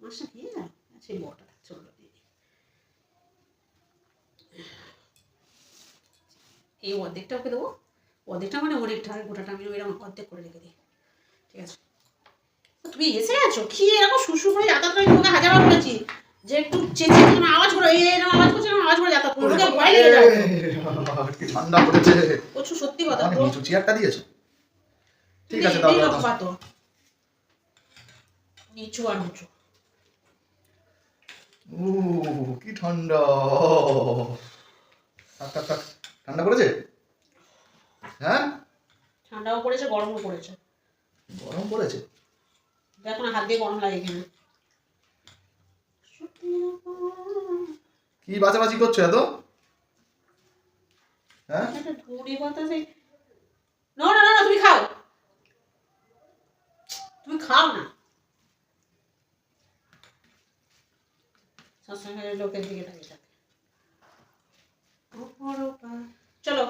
মাছটা দিয়ে গেল সেই বড়টা চলল। এই অর্ধেকটা ওকে দেবো অর্ধেকটা মানে অনেকটা গোটাটা আমি এরকম অর্ধেক করে রেখে দিই ঠিক আছে তুমি এসে আছো কি এরকম শুশু করে যাতায়াত করে তোমাকে হাজারবার বলেছি যে একটু চেঁচিয়ে তুমি আওয়াজ করো এরকম আওয়াজ করছে আওয়াজ করে যাতায়াত করো লোকে ভয় লেগে যাবে কি ঠান্ডা পড়েছে প্রচুর সত্যি কথা তো চেয়ারটা দিয়েছ ঠিক আছে এই দাও দাও, রকম দাও। তো নিচু আর উঁচু ও কি ঠান্ডা। ঠান্ডা পড়েছে? হ্যাঁ? ঠান্ডাও পড়েছে গরমও পড়েছে। গরম পড়েছে? দেখো না হাত দিয়ে গরম লাগে এখানে কি বাজাবাজি করছ এত? হ্যাঁ? ধুড়ি বাতাসে না না না, তুমি খাও। তুমি খাও না। সবসময় লোকের দিকে থাকে। চলো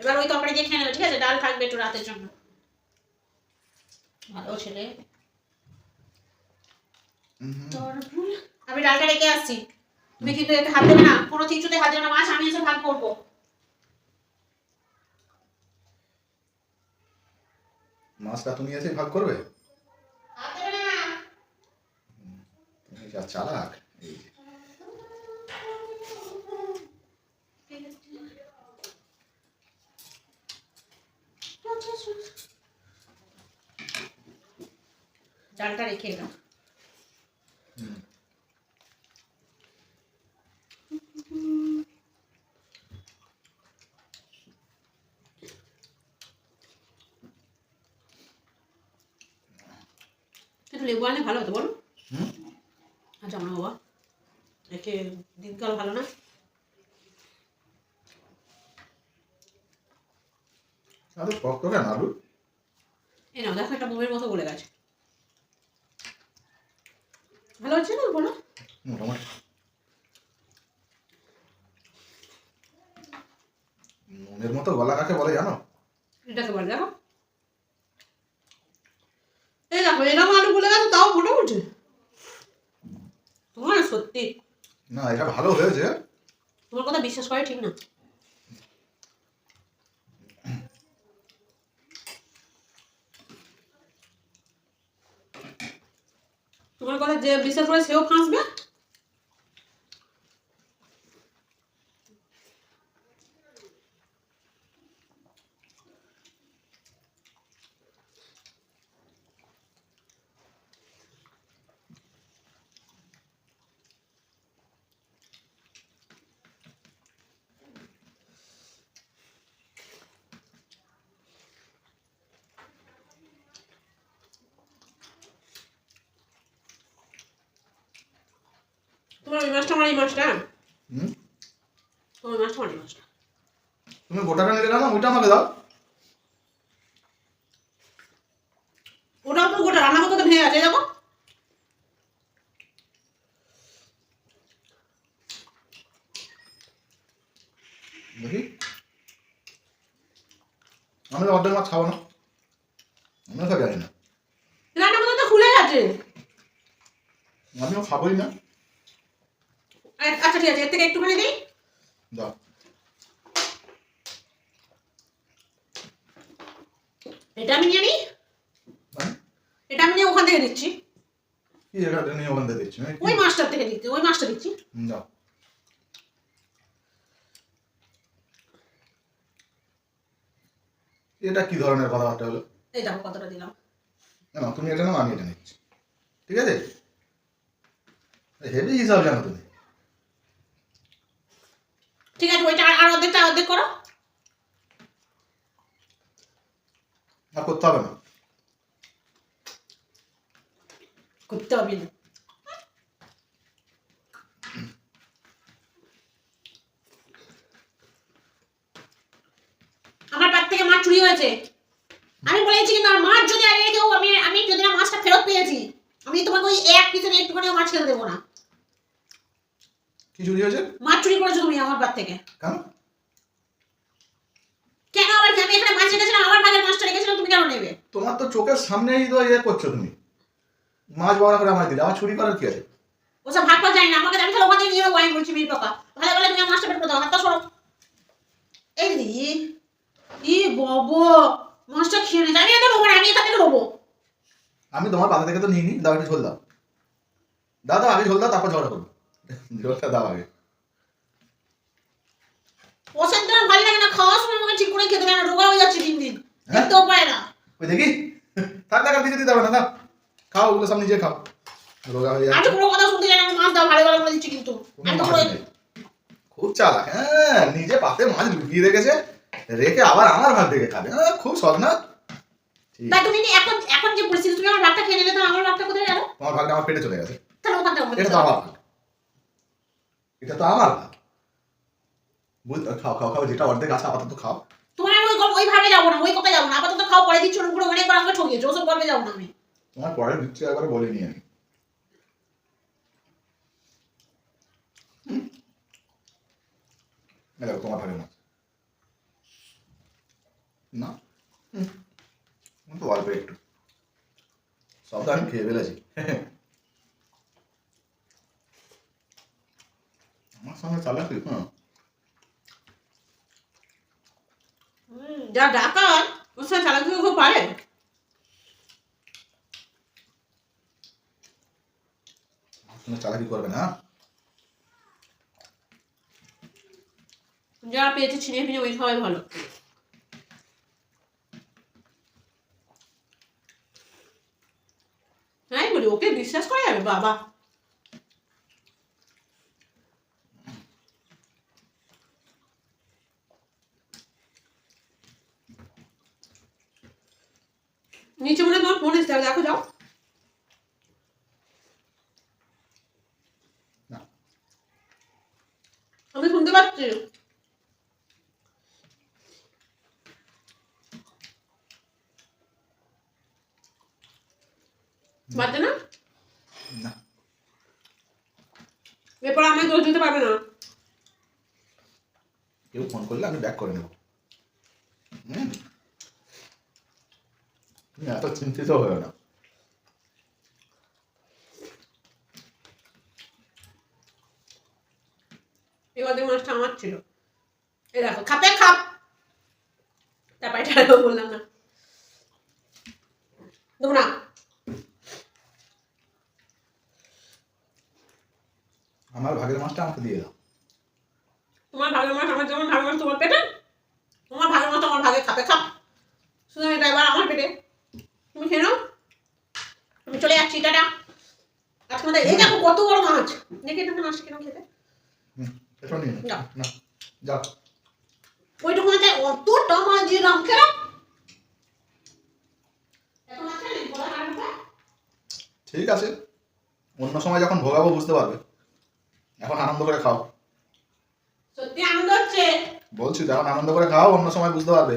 এবার ওই তরকারি দিয়ে খেয়ে নেবে ঠিক আছে? ডাল থাকবে একটু রাতের জন্য। ভালো ছেলে। আমি ডালটা রেখে আসছি। তুমি কিন্তু এতে হাত দেবে না। কোনো কিছুতে হাত দেবে না। মাছ আমি এসে ভাগ করব। মাছটা তুমি এসে ভাগ করবে? হাত দেবে না। তুমি যা চালাক এই যে। ডালটা রেখে এলাম লেবু আনলে ভালো হতো বলো? আচ্ছা আমার বাবা। একে দিনকাল ভালো না? আরে শক্ত কেন আলু? এই নাও দেখো একটা মোমের মতো বলে গেছে। ভালো হচ্ছে না বলো? মোটামুটি নুনের মতো গলা কাকে বলে জানো? এটাকে বলে দেখো। এই দেখো এরকম আলু বলে গেছে তাও মোটামুটি তোমার সত্যি। না এটা ভালো হয়েছে। তোমার কথা বিশ্বাস করে ঠিক না। তোমার কথা যে বিশ্বাস করে সেও ফাঁসবে তোমার ওই মাছটা আমার এই মাছটা। হুম? তোমার ওই মাছটা আমার এই মাছটা। তুমি গোটাটা নিলে না ওইটা আমাকে দাও। ওটাও তো গোটা রান্না করতে তো ভেঙে দেখো। দেখি। আমি তো অর্ধেক মাছ খাব না। আমিও সব জানি না। রান্না করতে তো খুলে গেছে। আমিও খাবোই না। আচ্ছা ঠিক আছে এর থেকে একটুখানি দিই? দাও। এটা আমি নিয়ে নিই মানে? এটা আমি নিয়ে ওখান থেকে দিচ্ছি। কি নিয়ে ওখান থেকে দিচ্ছি? ওই মাছটার থেকে দিচ্ছি ওই মাছটা দিচ্ছি। হুম, দাও। এটা কি ধরনের কথাবার্তা হলো? এই দেখো কতটা দিলাম। না তুমি এটা নাও আমি এটা নিচ্ছি। ঠিক আছে? হেভি হিসাব জানো তুমি। ঠিক আছে ওইটা আর- আর অর্ধেকটা অর্ধেক করো। আর করতে হবে না। করতে হবে না। আমার পাত থেকে মাছ চুরি হয়েছে। আমি বলেছি কিন্তু আমার মাছ যদি আগে কেউ আমি আমি যদি না মাছটা ফেরত পেয়েছি আমি তোমাকে ওই এক পিসের একটুখানিও মাছ খেতে দেবো না কি চুরি হয়েছে? মাছ চুরি করেছ তুমি আমার বাদ থেকে। কেন? কেন আবার? আমি এখানে মাছ রেখেছিলাম আমার ভাগের মাছটা রেখেছিলাম তুমি কেন নেবে? তোমার তো চোখের সামনেই তো ইয়ে করছ তুমি। মাছ বড়া করে আমায় দিলে আমার চুরি করার কি আছে? ওসব ভাগ পাওয়া যায় না আমাকে আমি তাহলে ওখানে নিয়ে আমি বলছি মিল পাকা। ভালো ভালো তুমি মাছটা বের করে দাও হাতটা সরো। এই দিদি ই বাবু মাছটা খেয়ে নে জানি তো ওখানে আমি এখান থেকে আমি তোমার পাতা থেকে তো নিয়ে নি দাও একটু ঝোল দাও। দাও দাও আগে ঝোল দাও তারপর ঝগড়া করব। ঝোলটা দাও আগে। ওসব ভালো লাগে না খাওয়ার সময় আমাকে ঠিক করে খেতে দেয় না রোগা হয়ে যাচ্ছে দিন দিন? দেখতেও পায় না। ওই দেখি থাক থাক দিতে দিতে না খাও ওগুলো সব নিজে খাও। রোগা হয়ে যাচ্ছে। কোনো কথা শুনতে চাই মাছ দাও ভালো ভালো করে কিন্তু। কোনো আমি তো মাছ পুরো নেই। খুব চালাক হ্যাঁ নিজে পাতে মাছ লুকিয়ে রেখেছে রেখে আবার আমার ভাত থেকে খাবে। হ্যাঁ, খুব শখ না? তাই তুমি এখন এখন যে পরিস্থিতি তুমি আমার ভাতটা খেয়ে নিলে তো আমার ভাতটা কোথায় গেল? তোমার আমার পেটে চলে গেছে। তাহলে ওখান এটা তো আমার ভাগ এটা তো আমার ভাগ বুঝ খাও খাও খাও যেটা অর্ধেক আছে আপাতত খাও। তোমার আমি ওই ওইভাবে যাব না ওই কথায় যাব না। আপাতত খাও পরে দিচ্ছ করে অনেকবার আমাকে ঠকিয়েছো ওসব গল্পে যাব না আমি। তোমার পরে দিচ্ছি একবারে বলিনি আমি। দেখো তোমার মাছ না? হুম। তো অল্প একটু। সব তো আমি খেয়ে ফেলেছি। চালাকি হ্যাঁ যা ডাকাত ওর সাথে চালাকি খুব পারে চালাকি করবে না যা পেয়েছে ছিনিয়ে ফিনিয়ে ওই খাওয়াই ভালো হ্যাঁ বলি ওকে বিশ্বাস করা যাবে বাবা নিচে মনে তোমার ফোন এসছে দেখো যাও। না। আমি শুনতে পাচ্ছি। বাজে না? এরপর আমায় দোষ দিতে পারবে না। কেউ ফোন করলে আমি ব্যাক করে নেব। হুম। তুমি এত চিন্তিত হয়েও না এবার মাছটা আমার ছিল এই দেখো খাপে খাপ তারপর এটা বললাম না আমার ভাগের মাছটা আমাকে দিয়ে দাও তোমার ভাগের মাছ আমার যেমন ভাগের মাছ তোমার পেটে তোমার ভাগের মাছ আমার ভাগে খাপে খাপ শুধু এটা এবার আমার পেটে তুমি খেয়ে নাও। আমি চলে যাচ্ছি টাটা। আজকে আমাদের এই দেখো কত বড় মাছ। দেখে তুমি মাছটা কেন খেতে। এটা যাও ওইটুকু মাছ অতটা মাছ দিয়ে দাম মাছ? ঠিক আছে। অন্য সময় যখন ভোগাবো বুঝতে পারবে। এখন আনন্দ করে খাও। সত্যি আনন্দ হচ্ছে? বলছি যখন আনন্দ করে খাও অন্য সময় বুঝতে পারবে।